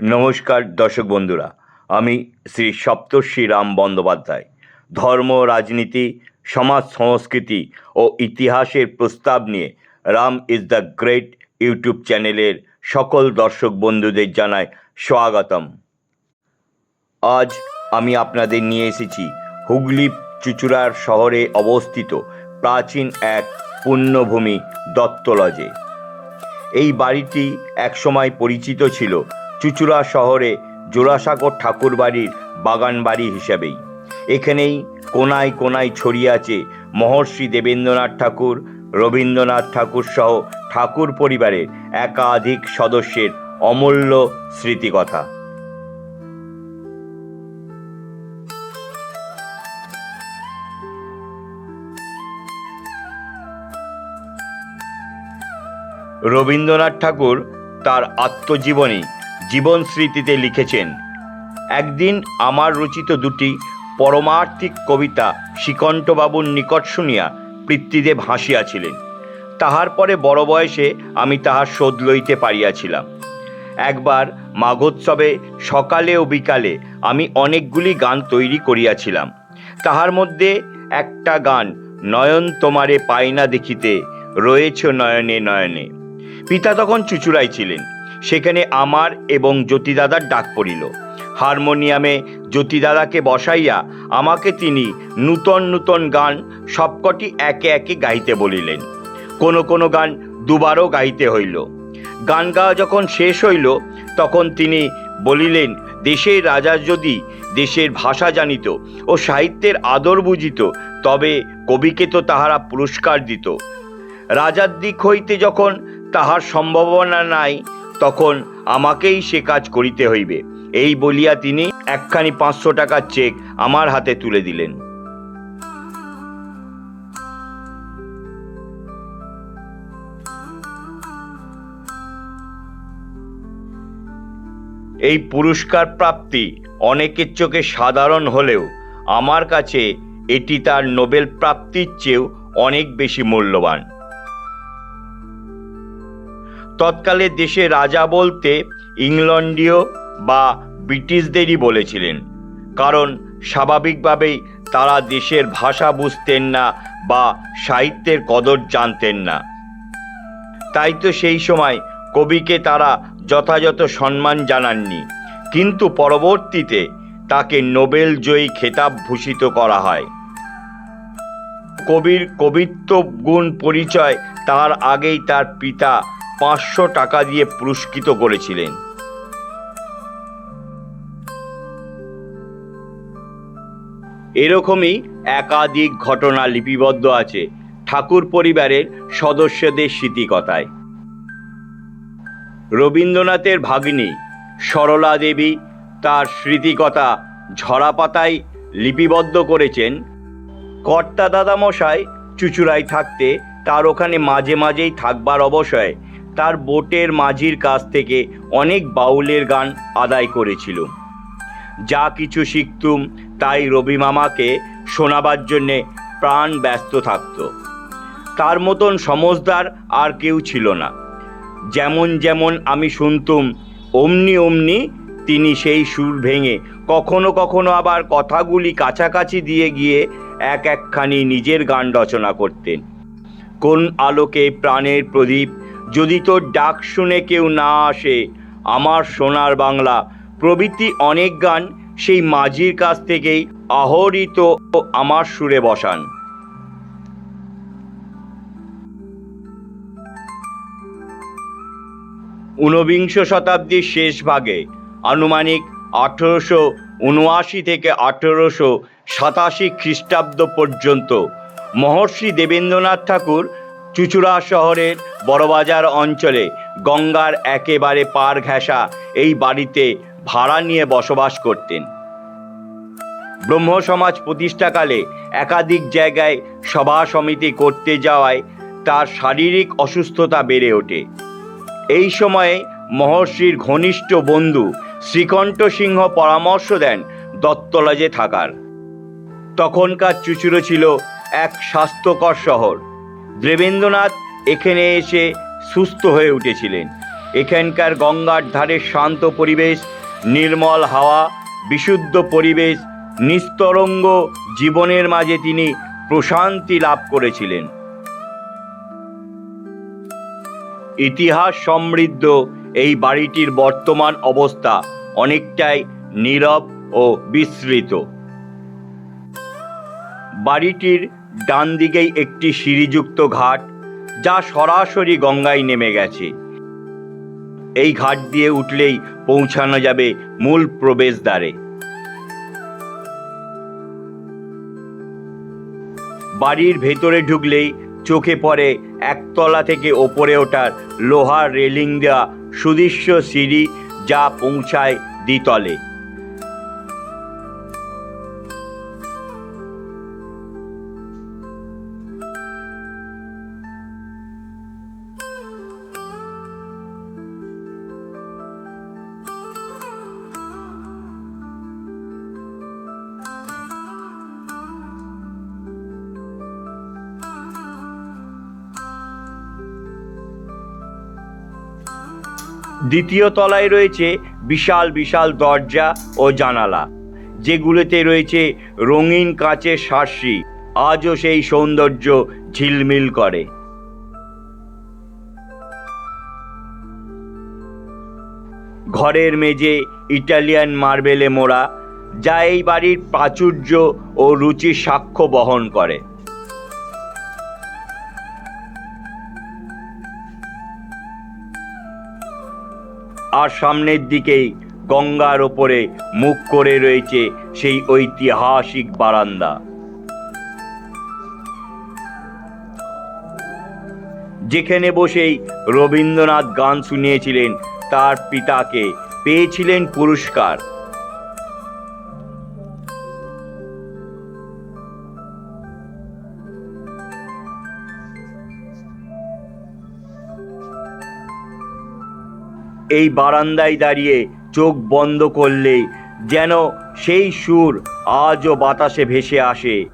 নমস্কার, দর্শক বন্ধুরা। আমি শ্রী সপ্তর্ষি রাম বন্দ্যোপাধ্যায়। ধর্ম, রাজনীতি, সমাজ, সংস্কৃতি ও ইতিহাসের প্রস্তাব নিয়ে Ram is the great YouTube চ্যানেলের সকল দর্শক বন্ধুদের জানাই স্বাগতম। আজ আমি আপনাদের নিয়ে এসেছি হুগলি চুচুড়ার শহরে অবস্থিত প্রাচীন এক পুণ্যভূমি দত্তলজে। এই বাড়িটি একসময় পরিচিত ছিল চুচুড়া শহরে জোড়াসাগর ঠাকুরবাড়ির বাগান বাড়ি হিসাবেই। এখানেই কোনায় কোনায় ছড়িয়ে আছে মহর্ষি দেবেন্দ্রনাথ ঠাকুর, রবীন্দ্রনাথ ঠাকুর সহ ঠাকুর পরিবারের একাধিক সদস্যের অমূল্য স্মৃতিকথা। রবীন্দ্রনাথ ঠাকুর তার আত্মজীবনী জীবন স্মৃতিতে লিখেছেন, একদিন আমার রচিত দুটি পরমার্থিক কবিতা শ্রীকণ্ঠবাবুর নিকট শুনিয়া পৃথ্বীদেব হাসিয়াছিলেন। তাহার পরে বড় বয়সে আমি তাহার শোধ লইতে পারিয়াছিলাম। একবার মাঘোৎসবে সকালে ও বিকালে আমি অনেকগুলি গান তৈরি করিয়াছিলাম। তাহার মধ্যে একটা গান, নয়ন তোমারে পাই না দেখিতে, রয়েছ নয়নে নয়নে। পিতা তখন চুচুড়াই ছিলেন সেখানে আমার এবং জ্যোতিদাদার ডাক পড়িল। হারমোনিয়ামে জ্যোতিদাদাকে বসাইয়া আমাকে তিনি নূতন নূতন গান সবকটি একে একে গাইতে বলিলেন। কোনো কোনো গান দুবারও গাইতে হইল। গান গাওয়া যখন শেষ হইল, তখন তিনি বলিলেন, দেশের রাজা যদি দেশের ভাষা জানিত ও সাহিত্যের আদর বুঝিত, তবে কবিকে তো তাহারা পুরস্কার দিত। রাজার দিক হইতে যখন তাহার সম্ভাবনা নাই তখন আমাকেই সে কাজ করিতে হইবে। এই বলিয়া তিনি একখানি পাঁচশো টাকার চেক আমার হাতে তুলে দিলেন। এই পুরস্কার প্রাপ্তি অনেকের চোখে সাধারণ হলেও আমার কাছে এটি তার নোবেল প্রাপ্তির চেয়েও অনেক বেশি মূল্যবান। তৎকালে দেশে রাজা বলতে ইংল্যান্ডীয় বা ব্রিটিশদেরই বলেছিলেন, কারণ স্বাভাবিকভাবেই তারা দেশের ভাষা বুঝতেন না বা সাহিত্যের কদর জানতেন না। তাই তো সেই সময় কবিকে তারা যথাযথ সম্মান জানাননি, কিন্তু পরবর্তীতে তাকে নোবেল জয়ী খেতাব ভূষিত করা হয়। কবির কবিত্ব গুণ পরিচয় তার আগেই তার পিতা পাঁচশো টাকা দিয়ে পুরস্কৃত করেছিলেন। এরকমই একাধিক ঘটনা লিপিবদ্ধ আছে ঠাকুর পরিবারের সদস্যদের স্মৃতিকথায়। রবীন্দ্রনাথের ভাগ্নী সরলা দেবী তার স্মৃতিকথা ঝরাপাতায় লিপিবদ্ধ করেছেন। কর্তা দাদামশাই চুচুড়ায় থাকতে তার ওখানে মাঝে মাঝেই থাকবার অবসরে তার বোটের মাঝির কাছ থেকে অনেক বাউলের গান আদায় করেছিল। যা কিছু শিখতুম, তাই রবি মামাকে শোনাবার জন্যে প্রাণ ব্যস্ত থাকতো। তার মতন সমজদার আর কেউ ছিল না। যেমন যেমন আমি শুনতুম, অমনি অমনি তিনি সেই সুর ভেঙে কখনো কখনো আবার কথাগুলি কাছাকাছি দিয়ে গিয়ে এক একখানি নিজের গান রচনা করতেন। কোন আলোকে প্রাণের প্রদীপ যদি তোর ডাক শুনে কেউ না আসে, আমার সোনার বাংলা। প্রভৃতি অনেক গান সেই মাঝির কাছ থেকেই আহরিত আমার সুরে বসান। ঊনবিংশ শতাব্দীর শেষ ভাগে, আনুমানিক আঠেরোশো উনআশি থেকে আঠেরোশো সাতাশি খ্রিস্টাব্দ পর্যন্ত, মহর্ষি দেবেন্দ্রনাথ ঠাকুর চুচুড়া শহরের বড়বাজার অঞ্চলে গঙ্গার একেবারে পার ঘেঁষা এই বাড়িতে ভাড়া নিয়ে বসবাস করতেন। ব্রহ্ম সমাজ প্রতিষ্ঠাকালে একাধিক জায়গায় সভা সমিতি করতে যাওয়ায় তার শারীরিক অসুস্থতা বেড়ে ওঠে। এই সময়ে মহর্ষির ঘনিষ্ঠ বন্ধু শ্রীকণ্ঠ সিংহ পরামর্শ দেন দত্তলজে থাকার। তখনকার চুচুড়ো ছিল এক স্বাস্থ্যকর শহর। দেবেন্দ্রনাথ এখানে এসে সুস্থ হয়ে উঠেছিলেন। এখানকার গঙ্গার ধারের শান্ত পরিবেশ, নির্মল হাওয়া, বিশুদ্ধ পরিবেশ, নিস্তরঙ্গ জীবনের মাঝে তিনি প্রশান্তি লাভ করেছিলেন। ইতিহাস সমৃদ্ধ এই বাড়িটির বর্তমান অবস্থা অনেকটাই নীরব ও বিস্মৃত বাড়িটির ডান দিকেই একটি সিঁড়িযুক্ত ঘাট, যা সরাসরি গঙ্গায় নেমে গেছে। এই ঘাট দিয়ে উঠলেই পৌঁছানো যাবে মূল প্রবেশদ্বারে। বাড়ির ভেতরে ঢুকলেই চোখে পড়ে একতলা থেকে ওপরে ওঠার লোহার রেলিং দেওয়া সুদৃশ্য সিঁড়ি, যা পৌঁছায় দ্বিতলে। দ্বিতীয় তলায় রয়েছে বিশাল বিশাল দরজা ও জানালা, যেগুলোতে রয়েছে রঙিন কাঁচের সার্সি আজও সেই সৌন্দর্য ঝিলমিল করে। ঘরের মেঝে ইটালিয়ান মার্বেলে মোড়া, যা এই বাড়ির প্রাচুর্য ও রুচির সাক্ষ্য বহন করে। আর সামনের দিকেই গঙ্গার ওপরে মুখ করে রয়েছে সেই ঐতিহাসিক বারান্দা। যেখানে বসেই রবীন্দ্রনাথ গান শুনিয়েছিলেন, তার পিতাকে পেয়েছিলেন পুরস্কার। এই বারান্দায় দাঁড়িয়ে চোখ বন্ধ করলে যেন সেই সুর আজও বাতাসে ভেসে আসে।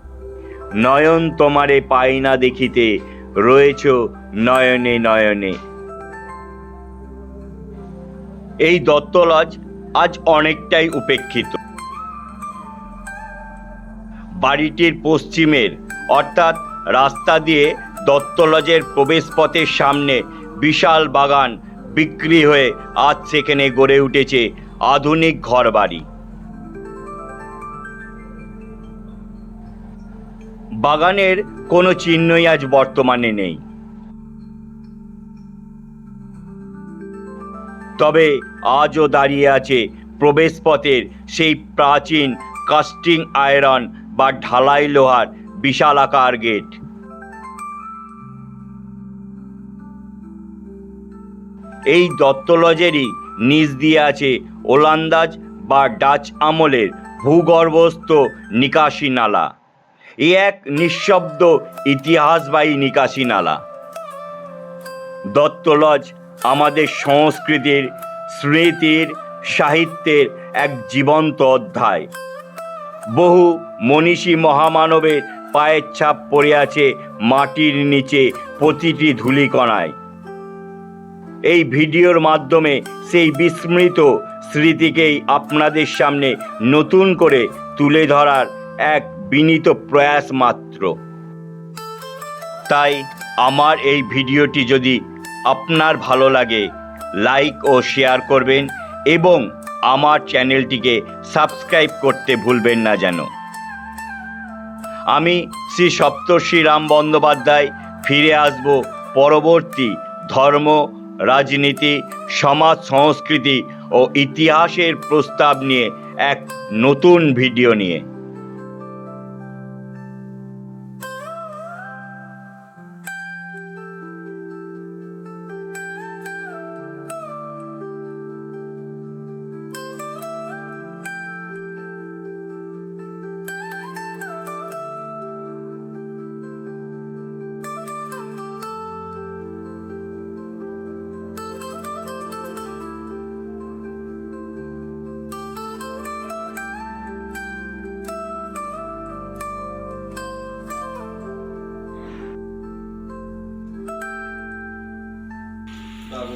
নয়ন তোমারে পাই না দেখিতে, রয়েছ নয়নে নয়নে। এই দত্তলজ আজ অনেকটাই উপেক্ষিত। বাড়িটির পশ্চিমের, অর্থাৎ রাস্তা দিয়ে দত্তলজের প্রবেশপথের সামনে বিশাল বাগান বিক্রি হয়ে আজ সেখানে গড়ে উঠেছে আধুনিক ঘরবাড়ি। বাগানের কোনো চিহ্নই আজ বর্তমানে নেই। তবে আজও দাঁড়িয়ে আছে প্রবেশপথের সেই প্রাচীন কাস্টিং আয়রন বা ঢালাই লোহার বিশালাকার গেট। এই দত্তলজেরই নিচ দিয়ে আছে ওলান্দাজ বা ডাচ আমলের ভূগর্ভস্থ নিকাশি নালা। এ এক নিঃশব্দ ইতিহাসবাহী নিকাশি নালা। দত্তলজ আমাদের সংস্কৃতির, স্মৃতির, সাহিত্যের এক জীবন্ত অধ্যায়। বহু মনীষী মহামানবের পায়ের ছাপ পড়ে আছে মাটির নিচে প্রতিটি ধূলিকণায়। এই ভিডিওর মাধ্যমে সেই বিস্মৃত স্মৃতিকেই আপনাদের সামনে নতুন করে তুলে ধরার এক বিনীত প্রয়াস মাত্র। তাই আমার এই ভিডিওটি যদি আপনার ভালো লাগে, লাইক ও শেয়ার করবেন এবং আমার চ্যানেলটিকে সাবস্ক্রাইব করতে ভুলবেন না যেন। আমি শ্রী সপ্তর্ষি রাম বন্দ্যোপাধ্যায় ফিরে আসব পরবর্তী ধর্ম রাজনীতি সমাজ সংস্কৃতি ও ইতিহাসের প্রস্তাব নিয়ে এক নতুন ভিডিও নিয়ে।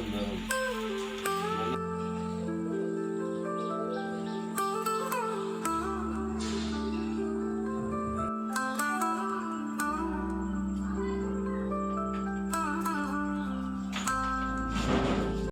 não.